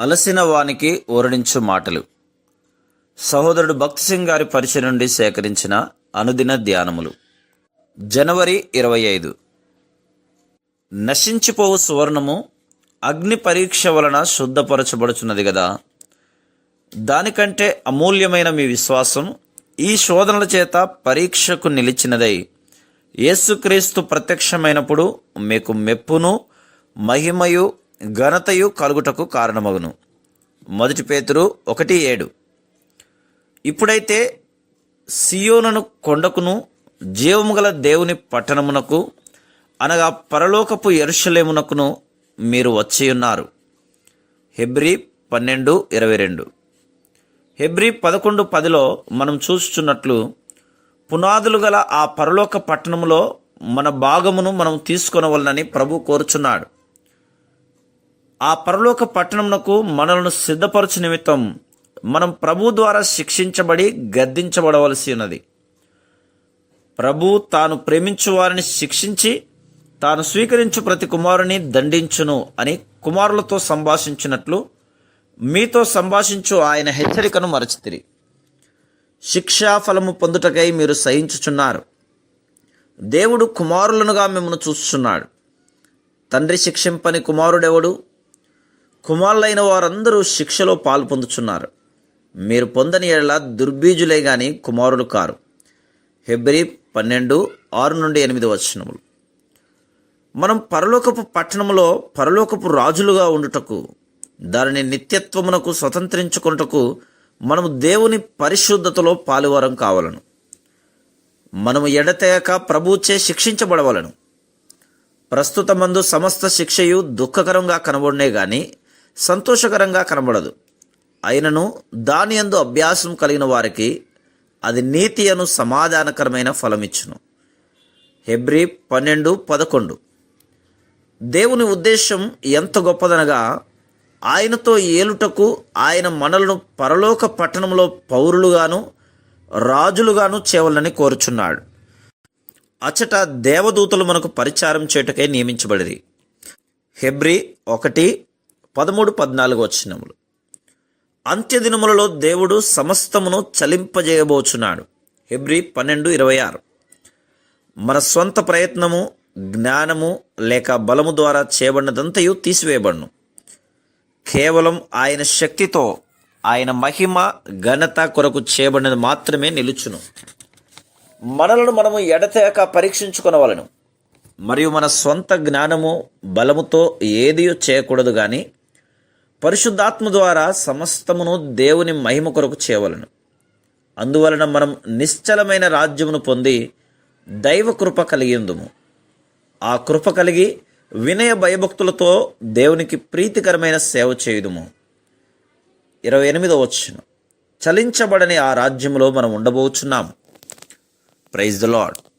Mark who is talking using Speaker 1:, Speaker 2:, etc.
Speaker 1: అలసిన వానికి ఓరడించు మాటలు. సహోదరుడు భక్తి సింగ్ గారి పరిచయం నుండి సేకరించిన అనుదిన ధ్యానములు. జనవరి ఇరవై ఐదు. నశించిపోవు సువర్ణము అగ్ని పరీక్ష వలన శుద్ధపరచబడుచున్నది కదా దానికంటే అమూల్యమైన మీ విశ్వాసం ఈ శోధనల చేత పరీక్షకు నిలిచినదై యేసుక్రీస్తు ప్రత్యక్షమైనప్పుడు మీకు మెప్పును మహిమయు ఘనతయు కలుగుటకు కారణమగును. మొదటి పేతురు ఒకటి ఏడు. ఇప్పుడైతే సియోనను కొండకును జీవము గల దేవుని పట్టణమునకు అనగా పరలోకపు ఎరుషలేమునకును మీరు వచ్చియున్నారు. హెబ్రి పన్నెండు ఇరవై రెండు. హెబ్రి పదకొండు పదిలో మనం చూస్తున్నట్లు పునాదులు గల ఆ పరలోక పట్టణములో మన భాగమును మనం తీసుకొనవలనని ప్రభు కోరుచున్నాడు. ఆ పరలోక పట్టణమునకు మనలను సిద్ధపరచు నిమిత్తం మనం ప్రభు ద్వారా శిక్షించబడి గద్దించబడవలసి ఉన్నది. ప్రభు తాను ప్రేమించు వారిని శిక్షించి తాను స్వీకరించు ప్రతి కుమారుని దండించును అని కుమారులతో సంభాషించినట్లు మీతో సంభాషించు ఆయన హెచ్చరికను మరచితిరి. శిక్షాఫలము పొందుటకై మీరు సహించుచున్నారు. దేవుడు కుమారులనుగా మిమ్మల్ని చూస్తున్నాడు. తండ్రి శిక్షింపని కుమారుడెవడు? కుమారులైన వారందరూ శిక్షలో పాలు పొందుచున్నారు. మీరు పొందని ఏళ్ళ దుర్బీజులే గాని కుమారులు కారు. హెబ్రి పన్నెండు ఆరు నుండి ఎనిమిది వచనములు. మనం పరలోకపు పట్టణములో పరలోకపు రాజులుగా ఉండుటకు దానిని నిత్యత్వమునకు స్వతంత్రించుకున్నటకు మనము దేవుని పరిశుద్ధతలో పాలువారం కావలను. మనము ఎడతెగక ప్రభుచే శిక్షించబడవలను. ప్రస్తుత మందు సమస్త శిక్షయు దుఃఖకరంగా కనబడినే గాని సంతోషకరంగా కనబడదు. అయినను దాని యందు అభ్యాసం కలిగిన వారికి అది నీతి అను సమాధానకరమైన ఫలమిచ్చును. హెబ్రి పన్నెండు పదకొండు. దేవుని ఉద్దేశం ఎంత గొప్పదనగా ఆయనతో ఏలుటకు ఆయన మనలను పరలోక పట్టణంలో పౌరులుగాను రాజులుగాను చేవలని కోరుచున్నాడు. అచట దేవదూతలు మనకు పరిచారం చేయుటకై నియమించబడిరి. హెబ్రి ఒకటి పదమూడు పద్నాలుగు వచ్చినములు అంత్యదినములలో దేవుడు సమస్తమును చలింపజేయబోచున్నాడు. హెబ్రి పన్నెండు ఇరవై ఆరు. మన స్వంత ప్రయత్నము జ్ఞానము లేక బలము ద్వారా చేయబడినదంతయు తీసివేయబడును. కేవలం ఆయన శక్తితో ఆయన మహిమ ఘనత కొరకు చేయబడినది మాత్రమే నిలుచును. మనలను మనము ఎడతేక పరీక్షించుకునవలను. మరియు మన స్వంత జ్ఞానము బలముతో ఏది చేయకూడదు కానీ పరిశుద్ధాత్మ ద్వారా సమస్తమును దేవుని మహిమ కొరకు చేయవలను. అందువలన మనం నిశ్చలమైన రాజ్యమును పొంది దైవ కృప కలిగిందుము. ఆ కృప కలిగి వినయ భయభక్తులతో దేవునికి ప్రీతికరమైన సేవ చేయుదుము. ఇరవై ఎనిమిదవ వచ్చిన చలించబడని ఆ రాజ్యంలో మనం ఉండబోచున్నాము. Praise the lord